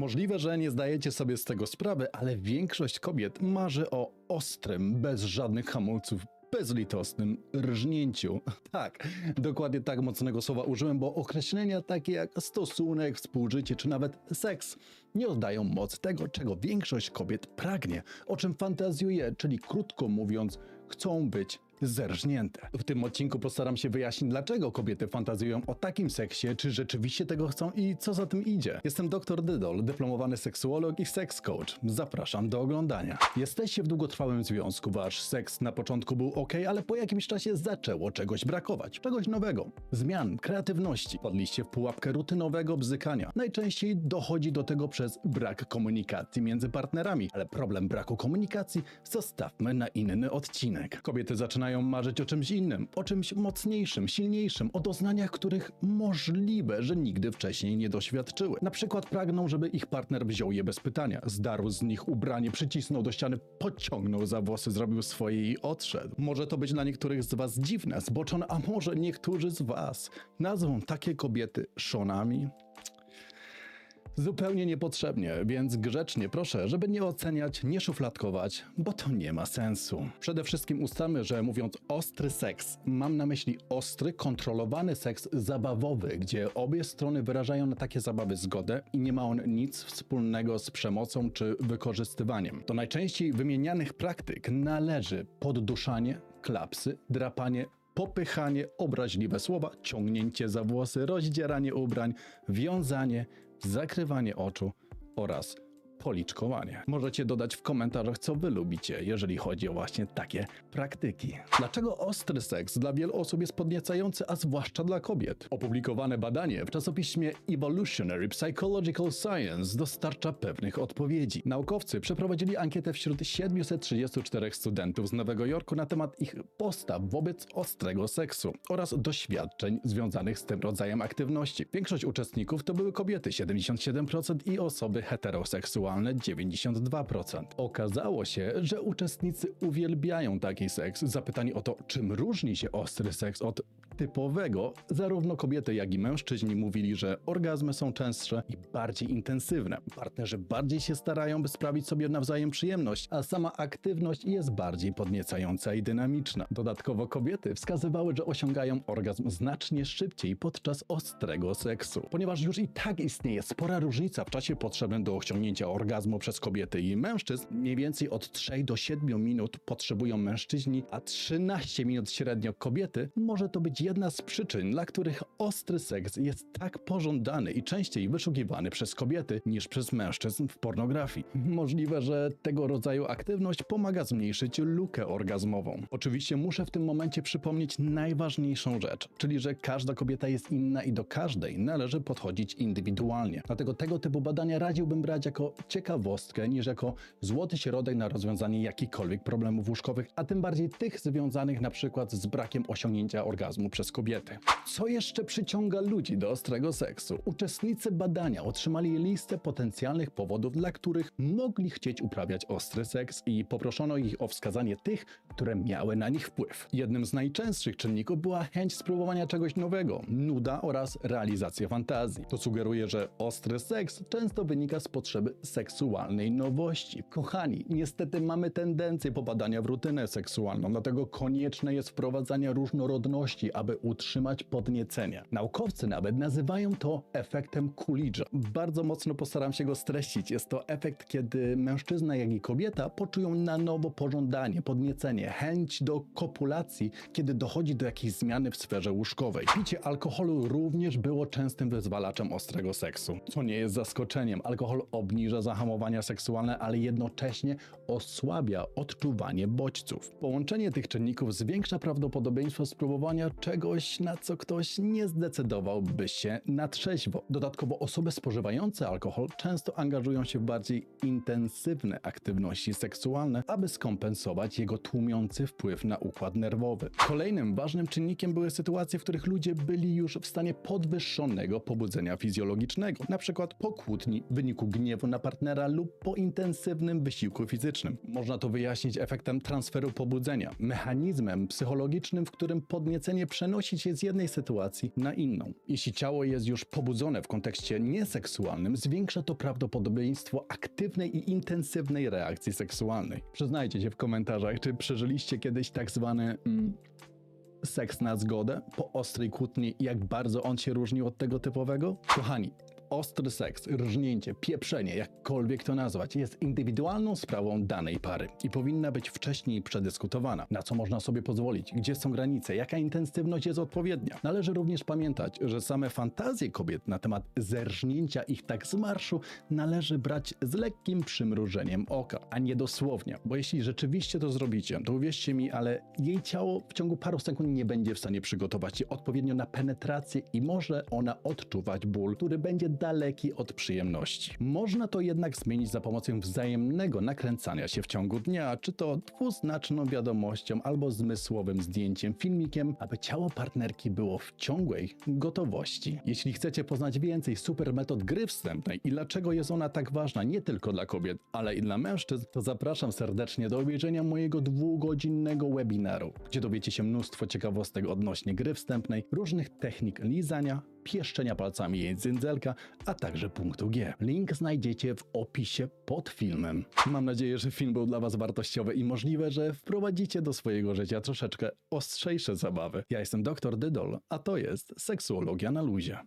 Możliwe, że nie zdajecie sobie z tego sprawy, ale większość kobiet marzy o ostrym, bez żadnych hamulców, bezlitosnym rżnięciu. Tak, dokładnie tak mocnego słowa użyłem, bo określenia takie jak stosunek, współżycie czy nawet seks nie oddają mocy tego, czego większość kobiet pragnie, o czym fantazjuje, czyli krótko mówiąc, chcą być zerżnięte. W tym odcinku postaram się wyjaśnić, dlaczego kobiety fantazjują o takim seksie, czy rzeczywiście tego chcą i co za tym idzie. Jestem dr Dydol, dyplomowany seksuolog i seks coach. Zapraszam do oglądania. Jesteście w długotrwałym związku, wasz seks na początku był ok, ale po jakimś czasie zaczęło czegoś brakować, czegoś nowego, zmian, kreatywności. Padliście w pułapkę rutynowego bzykania. Najczęściej dochodzi do tego przez brak komunikacji między partnerami, ale problem braku komunikacji zostawmy na inny odcinek. Kobiety zaczynają marzyć o czymś innym, o czymś mocniejszym, silniejszym, o doznaniach, których możliwe, że nigdy wcześniej nie doświadczyły. Na przykład pragną, żeby ich partner wziął je bez pytania, zdarł z nich ubranie, przycisnął do ściany, pociągnął za włosy, zrobił swoje i odszedł. Może to być dla niektórych z was dziwne, zboczone, a może niektórzy z was nazwą takie kobiety szonami? Zupełnie niepotrzebnie, więc grzecznie proszę, żeby nie oceniać, nie szufladkować, bo to nie ma sensu. Przede wszystkim ustalmy, że mówiąc ostry seks, mam na myśli ostry, kontrolowany seks zabawowy, gdzie obie strony wyrażają na takie zabawy zgodę i nie ma on nic wspólnego z przemocą czy wykorzystywaniem. Do najczęściej wymienianych praktyk należy podduszanie, klapsy, drapanie, popychanie, obraźliwe słowa, ciągnięcie za włosy, rozdzieranie ubrań, wiązanie, zakrywanie oczu oraz policzkowanie. Możecie dodać w komentarzach, co wy lubicie, jeżeli chodzi o właśnie takie praktyki. Dlaczego ostry seks dla wielu osób jest podniecający, a zwłaszcza dla kobiet? Opublikowane badanie w czasopiśmie Evolutionary Psychological Science dostarcza pewnych odpowiedzi. Naukowcy przeprowadzili ankietę wśród 734 studentów z Nowego Jorku na temat ich postaw wobec ostrego seksu oraz doświadczeń związanych z tym rodzajem aktywności. Większość uczestników to były kobiety 77% i osoby heteroseksualne 92%. Okazało się, że uczestnicy uwielbiają taki seks. Zapytani o to, czym różni się ostry seks od typowego, zarówno kobiety, jak i mężczyźni mówili, że orgazmy są częstsze i bardziej intensywne. Partnerzy bardziej się starają, by sprawić sobie nawzajem przyjemność, a sama aktywność jest bardziej podniecająca i dynamiczna. Dodatkowo kobiety wskazywały, że osiągają orgazm znacznie szybciej podczas ostrego seksu. Ponieważ już i tak istnieje spora różnica w czasie potrzebnym do osiągnięcia orgazmu przez kobiety i mężczyzn, mniej więcej od 3 do 7 minut potrzebują mężczyźni, a 13 minut średnio kobiety, może to być jedna z przyczyn, dla których ostry seks jest tak pożądany i częściej wyszukiwany przez kobiety niż przez mężczyzn w pornografii. Możliwe, że tego rodzaju aktywność pomaga zmniejszyć lukę orgazmową. Oczywiście muszę w tym momencie przypomnieć najważniejszą rzecz, czyli że każda kobieta jest inna i do każdej należy podchodzić indywidualnie. Dlatego tego typu badania radziłbym brać jako ciekawostkę niż jako złoty środek na rozwiązanie jakichkolwiek problemów łóżkowych, a tym bardziej tych związanych na przykład z brakiem osiągnięcia orgazmu przez kobiety. Co jeszcze przyciąga ludzi do ostrego seksu? Uczestnicy badania otrzymali listę potencjalnych powodów, dla których mogli chcieć uprawiać ostry seks i poproszono ich o wskazanie tych, które miały na nich wpływ. Jednym z najczęstszych czynników była chęć spróbowania czegoś nowego, nuda oraz realizacja fantazji. To sugeruje, że ostry seks często wynika z potrzeby seksualnej nowości. Kochani, niestety mamy tendencję popadania w rutynę seksualną, dlatego konieczne jest wprowadzanie różnorodności, aby utrzymać podniecenie. Naukowcy nawet nazywają to efektem Coolidge'a. Bardzo mocno postaram się go streścić. Jest to efekt, kiedy mężczyzna, jak i kobieta poczują na nowo pożądanie, podniecenie, chęć do kopulacji, kiedy dochodzi do jakiejś zmiany w sferze łóżkowej. Picie alkoholu również było częstym wyzwalaczem ostrego seksu, co nie jest zaskoczeniem. Alkohol obniża zahamowania seksualne, ale jednocześnie osłabia odczuwanie bodźców. Połączenie tych czynników zwiększa prawdopodobieństwo spróbowania czegoś, na co ktoś nie zdecydowałby się na trzeźwo. Dodatkowo osoby spożywające alkohol często angażują się w bardziej intensywne aktywności seksualne, aby skompensować jego tłumienie wpływ na układ nerwowy. Kolejnym ważnym czynnikiem były sytuacje, w których ludzie byli już w stanie podwyższonego pobudzenia fizjologicznego, przykład po kłótni, w wyniku gniewu na partnera lub po intensywnym wysiłku fizycznym. Można to wyjaśnić efektem transferu pobudzenia, mechanizmem psychologicznym, w którym podniecenie przenosi się z jednej sytuacji na inną. Jeśli ciało jest już pobudzone w kontekście nieseksualnym, zwiększa to prawdopodobieństwo aktywnej i intensywnej reakcji seksualnej. Przyznajcie się w komentarzach, czy przeżyliście kiedyś tak zwany mm, seks na zgodę po ostrej kłótni i jak bardzo on się różnił od tego typowego? Kochani, ostry seks, rżnięcie, pieprzenie, jakkolwiek to nazwać, jest indywidualną sprawą danej pary i powinna być wcześniej przedyskutowana. Na co można sobie pozwolić, gdzie są granice, jaka intensywność jest odpowiednia. Należy również pamiętać, że same fantazje kobiet na temat zerżnięcia ich tak z marszu należy brać z lekkim przymrużeniem oka, a nie dosłownie. Bo jeśli rzeczywiście to zrobicie, to uwierzcie mi, ale jej ciało w ciągu paru sekund nie będzie w stanie przygotować się odpowiednio na penetrację i może ona odczuwać ból, który będzie daleki od przyjemności. Można to jednak zmienić za pomocą wzajemnego nakręcania się w ciągu dnia, czy to dwuznaczną wiadomością albo zmysłowym zdjęciem, filmikiem, aby ciało partnerki było w ciągłej gotowości. Jeśli chcecie poznać więcej super metod gry wstępnej i dlaczego jest ona tak ważna nie tylko dla kobiet, ale i dla mężczyzn, to zapraszam serdecznie do obejrzenia mojego dwugodzinnego webinaru, gdzie dowiecie się mnóstwo ciekawostek odnośnie gry wstępnej, różnych technik lizania, pieszczenia palcami jędzelka, a także punktu G. Link znajdziecie w opisie pod filmem. Mam nadzieję, że film był dla Was wartościowy i możliwe, że wprowadzicie do swojego życia troszeczkę ostrzejsze zabawy. Ja jestem dr Dydol, a to jest Seksuologia na luzie.